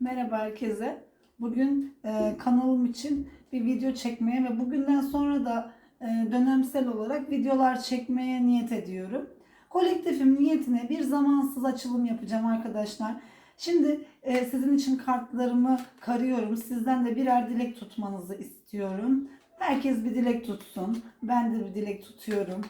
Merhaba herkese. Bugün e, kanalım için bir video çekmeye ve bugünden sonra da e, dönemsel olarak videolar çekmeye niyet ediyorum. Kolektifim niyetine bir zamansız açılım yapacağım arkadaşlar. Şimdi e, sizin için kartlarımı karıyorum. Sizden de birer dilek tutmanızı istiyorum. Herkes bir dilek tutsun. Ben de bir dilek tutuyorum.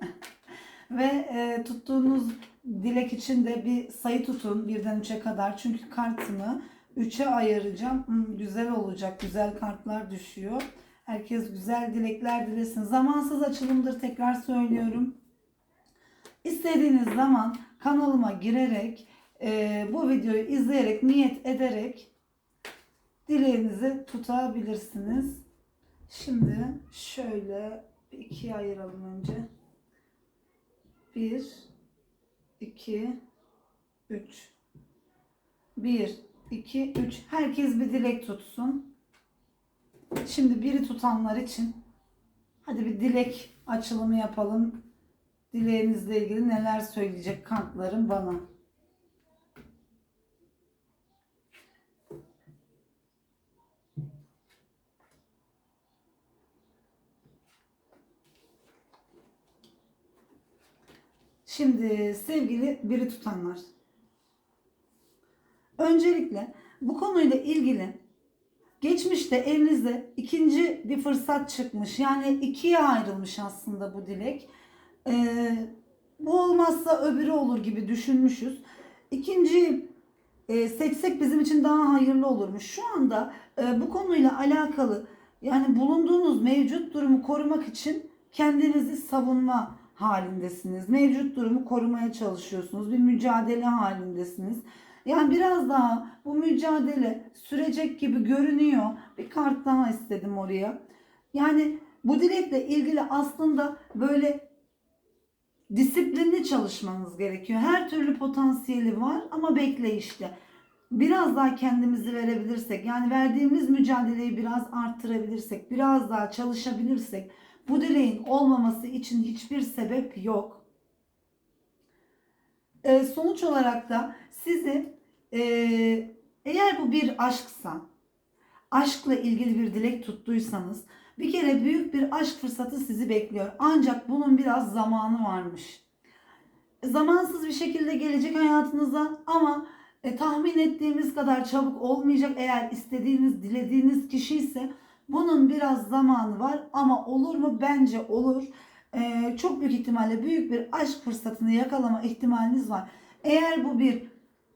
Ve e, tuttuğunuz dilek için de bir sayı tutun birden 3'e kadar. Çünkü kartımı 3'e ayıracağım. Hmm, güzel olacak. Güzel kartlar düşüyor. Herkes güzel dilekler dilesin. Zamansız açılımdır tekrar söylüyorum. İstediğiniz zaman kanalıma girerek e, bu videoyu izleyerek niyet ederek dileğinizi tutabilirsiniz. Şimdi şöyle bir ikiye ayıralım önce. 1 2 3 1 2 3 Herkes bir dilek tutsun. Şimdi biri tutanlar için hadi bir dilek açılımı yapalım. Dileğinizle ilgili neler söyleyecek kartlarım bana. Şimdi sevgili biri tutanlar. Öncelikle bu konuyla ilgili geçmişte elinizde ikinci bir fırsat çıkmış. Yani ikiye ayrılmış aslında bu dilek. Ee, bu olmazsa öbürü olur gibi düşünmüşüz. İkinci e, seçsek bizim için daha hayırlı olurmuş. Şu anda e, bu konuyla alakalı yani bulunduğunuz mevcut durumu korumak için kendinizi savunma halindesiniz. Mevcut durumu korumaya çalışıyorsunuz. Bir mücadele halindesiniz. Yani biraz daha bu mücadele sürecek gibi görünüyor. Bir kart daha istedim oraya. Yani bu dilekle ilgili aslında böyle disiplinli çalışmanız gerekiyor. Her türlü potansiyeli var ama bekleyişte. Biraz daha kendimizi verebilirsek, yani verdiğimiz mücadeleyi biraz arttırabilirsek, biraz daha çalışabilirsek bu dileğin olmaması için hiçbir sebep yok. Ee, sonuç olarak da sizi e, eğer bu bir aşksa, aşkla ilgili bir dilek tuttuysanız bir kere büyük bir aşk fırsatı sizi bekliyor. Ancak bunun biraz zamanı varmış. Zamansız bir şekilde gelecek hayatınıza ama e, tahmin ettiğimiz kadar çabuk olmayacak. Eğer istediğiniz, dilediğiniz kişi ise bunun biraz zamanı var ama olur mu? Bence olur. Ee, çok büyük ihtimalle büyük bir aşk fırsatını yakalama ihtimaliniz var. Eğer bu bir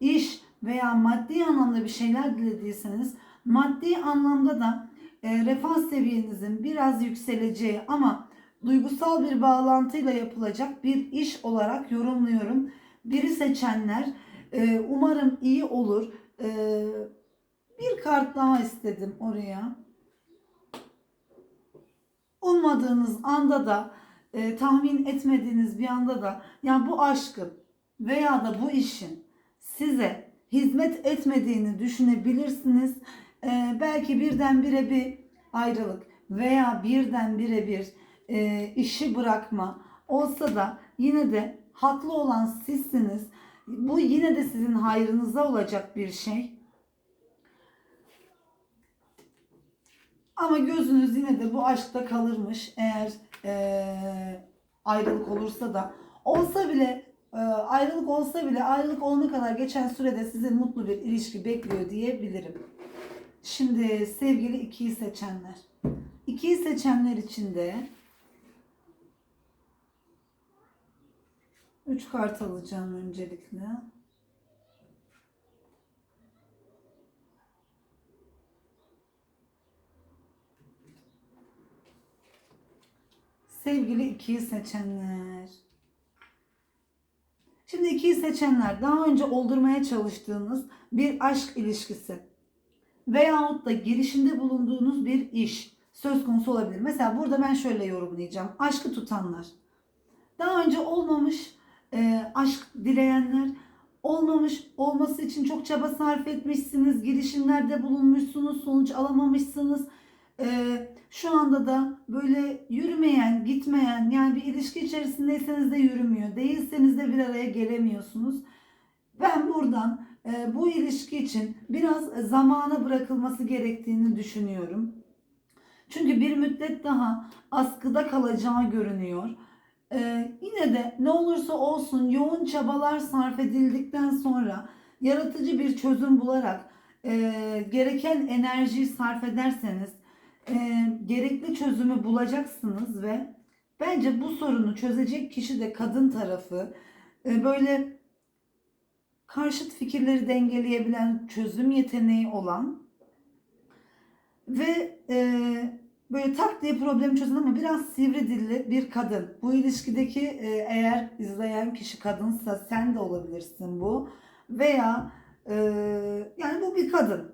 iş veya maddi anlamda bir şeyler dilediyseniz maddi anlamda da e, refah seviyenizin biraz yükseleceği ama duygusal bir bağlantıyla yapılacak bir iş olarak yorumluyorum. Biri seçenler e, umarım iyi olur. E, bir kart daha istedim oraya ummadığınız anda da e, tahmin etmediğiniz bir anda da yani bu aşkın veya da bu işin size hizmet etmediğini düşünebilirsiniz. E, belki birdenbire bir ayrılık veya birdenbire bir e, işi bırakma olsa da yine de haklı olan sizsiniz. Bu yine de sizin hayrınıza olacak bir şey. Ama gözünüz yine de bu aşkta kalırmış. Eğer e, ayrılık olursa da olsa bile e, ayrılık olsa bile ayrılık olana kadar geçen sürede sizi mutlu bir ilişki bekliyor diyebilirim. Şimdi sevgili ikiyi seçenler. İkiyi seçenler için de 3 kart alacağım öncelikle. Sevgili ikiyi seçenler. Şimdi ikiyi seçenler daha önce oldurmaya çalıştığınız bir aşk ilişkisi veyahut da girişinde bulunduğunuz bir iş söz konusu olabilir. Mesela burada ben şöyle yorumlayacağım. Aşkı tutanlar. Daha önce olmamış e, aşk dileyenler, olmamış olması için çok çaba sarf etmişsiniz, girişimlerde bulunmuşsunuz, sonuç alamamışsınız. Ee, şu anda da böyle yürümeyen, gitmeyen yani bir ilişki içerisindeyseniz de yürümüyor. Değilseniz de bir araya gelemiyorsunuz. Ben buradan e, bu ilişki için biraz zamana bırakılması gerektiğini düşünüyorum. Çünkü bir müddet daha askıda kalacağı görünüyor. Ee, yine de ne olursa olsun yoğun çabalar sarf edildikten sonra yaratıcı bir çözüm bularak e, gereken enerjiyi sarf ederseniz e, gerekli çözümü bulacaksınız ve bence bu sorunu çözecek kişi de kadın tarafı E, böyle karşıt fikirleri dengeleyebilen çözüm yeteneği olan ve e, böyle tak diye problemi çözen ama biraz sivri dilli bir kadın. Bu ilişkideki e, eğer izleyen kişi kadınsa sen de olabilirsin bu. Veya e, yani bu bir kadın.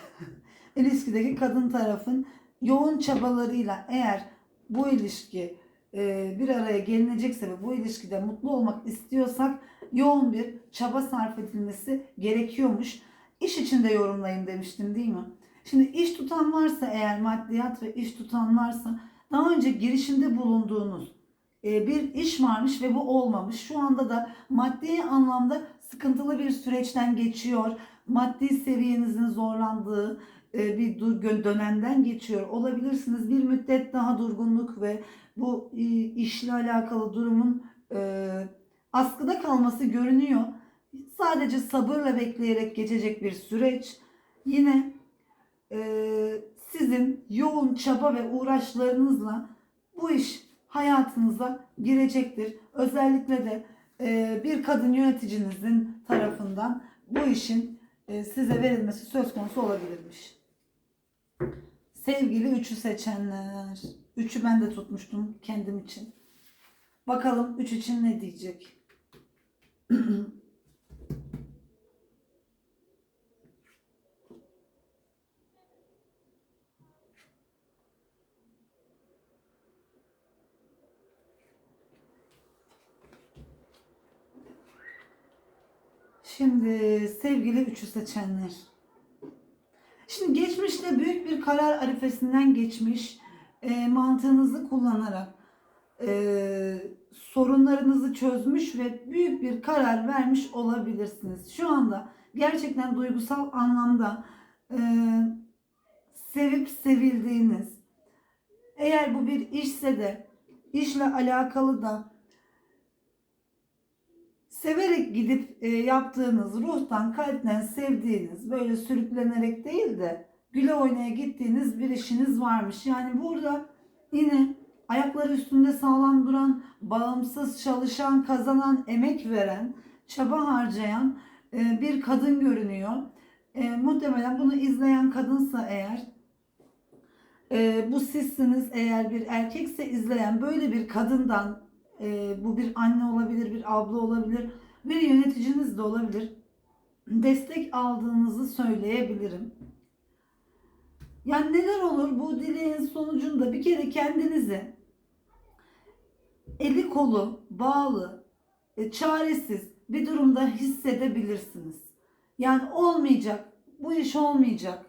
İlişkideki kadın tarafın yoğun çabalarıyla eğer bu ilişki e, bir araya gelinecekse ve bu ilişkide mutlu olmak istiyorsak yoğun bir çaba sarf edilmesi gerekiyormuş. İş içinde yorumlayın demiştim değil mi? Şimdi iş tutan varsa eğer maddiyat ve iş tutan varsa daha önce girişimde bulunduğunuz e, bir iş varmış ve bu olmamış. Şu anda da maddi anlamda sıkıntılı bir süreçten geçiyor. Maddi seviyenizin zorlandığı e, bir dönemden geçiyor olabilirsiniz. Bir müddet daha durgunluk ve bu işle alakalı durumun e, askıda kalması görünüyor. Sadece sabırla bekleyerek geçecek bir süreç. Yine e, sizin yoğun çaba ve uğraşlarınızla bu iş hayatınıza girecektir. Özellikle de bir kadın yöneticinizin tarafından bu işin size verilmesi söz konusu olabilirmiş. Sevgili üçü seçenler. Üçü ben de tutmuştum kendim için. Bakalım üç için ne diyecek? Şimdi sevgili üçü seçenler. Şimdi geçmişte büyük bir karar arifesinden geçmiş e, mantığınızı kullanarak e, sorunlarınızı çözmüş ve büyük bir karar vermiş olabilirsiniz. Şu anda gerçekten duygusal anlamda e, sevip sevildiğiniz, eğer bu bir işse de işle alakalı da severek gidip e, yaptığınız ruhtan kalpten sevdiğiniz böyle sürüklenerek değil de güle oynaya gittiğiniz bir işiniz varmış. Yani burada yine ayakları üstünde sağlam duran, bağımsız çalışan, kazanan, emek veren, çaba harcayan e, bir kadın görünüyor. E, muhtemelen bunu izleyen kadınsa eğer e, bu sizsiniz eğer bir erkekse izleyen böyle bir kadından e, bu bir anne olabilir, bir abla olabilir, bir yöneticiniz de olabilir. Destek aldığınızı söyleyebilirim. Yani neler olur bu dileğin sonucunda bir kere kendinizi eli kolu bağlı, e, çaresiz bir durumda hissedebilirsiniz. Yani olmayacak, bu iş olmayacak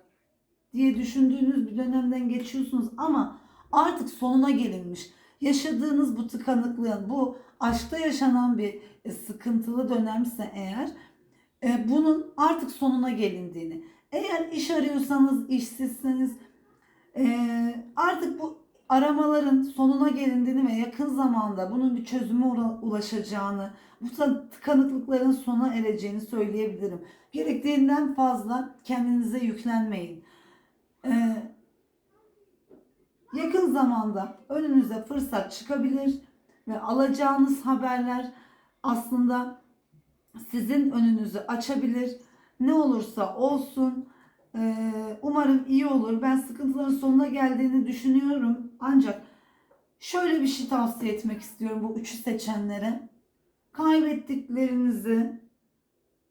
diye düşündüğünüz bir dönemden geçiyorsunuz ama artık sonuna gelinmiş yaşadığınız bu tıkanıklığın, bu aşkta yaşanan bir e, sıkıntılı dönemse eğer e, bunun artık sonuna gelindiğini, eğer iş arıyorsanız, işsizseniz e, artık bu aramaların sonuna gelindiğini ve yakın zamanda bunun bir çözüme ula- ulaşacağını, bu tık- tıkanıklıkların sona ereceğini söyleyebilirim. Gerektiğinden fazla kendinize yüklenmeyin. Ee, yakın zamanda önünüze fırsat çıkabilir ve alacağınız haberler aslında sizin önünüzü açabilir. Ne olursa olsun e, umarım iyi olur. Ben sıkıntıların sonuna geldiğini düşünüyorum. Ancak şöyle bir şey tavsiye etmek istiyorum bu üçü seçenlere. Kaybettiklerinizi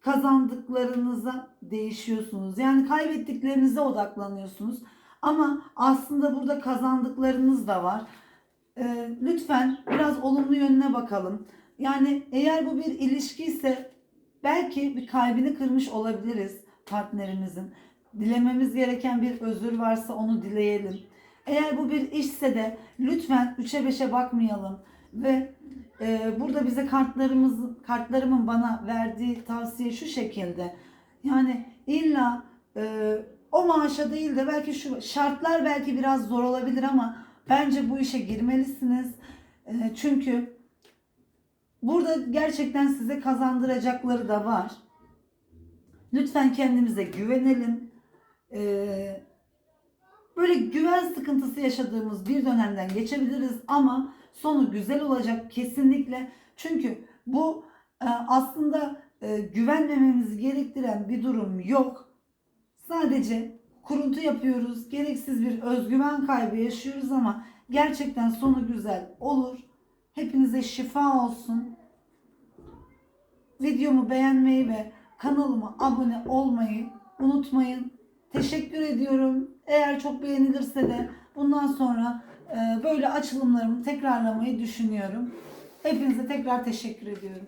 kazandıklarınıza değişiyorsunuz. Yani kaybettiklerinize odaklanıyorsunuz. Ama aslında burada kazandıklarınız da var. Ee, lütfen biraz olumlu yönüne bakalım. Yani eğer bu bir ilişki ise belki bir kalbini kırmış olabiliriz partnerimizin. Dilememiz gereken bir özür varsa onu dileyelim. Eğer bu bir işse de lütfen 3'e 5'e bakmayalım ve e, burada bize kartlarımız kartlarımın bana verdiği tavsiye şu şekilde. Yani illa e, o maaşa değil de belki şu şartlar belki biraz zor olabilir ama bence bu işe girmelisiniz. E, çünkü burada gerçekten size kazandıracakları da var. Lütfen kendimize güvenelim. E, böyle güven sıkıntısı yaşadığımız bir dönemden geçebiliriz ama sonu güzel olacak kesinlikle. Çünkü bu e, aslında e, güvenmememizi gerektiren bir durum yok. Sadece kuruntu yapıyoruz. Gereksiz bir özgüven kaybı yaşıyoruz ama gerçekten sonu güzel olur. Hepinize şifa olsun. Videomu beğenmeyi ve kanalıma abone olmayı unutmayın. Teşekkür ediyorum. Eğer çok beğenilirse de bundan sonra e, böyle açılımlarımı tekrarlamayı düşünüyorum. Hepinize tekrar teşekkür ediyorum.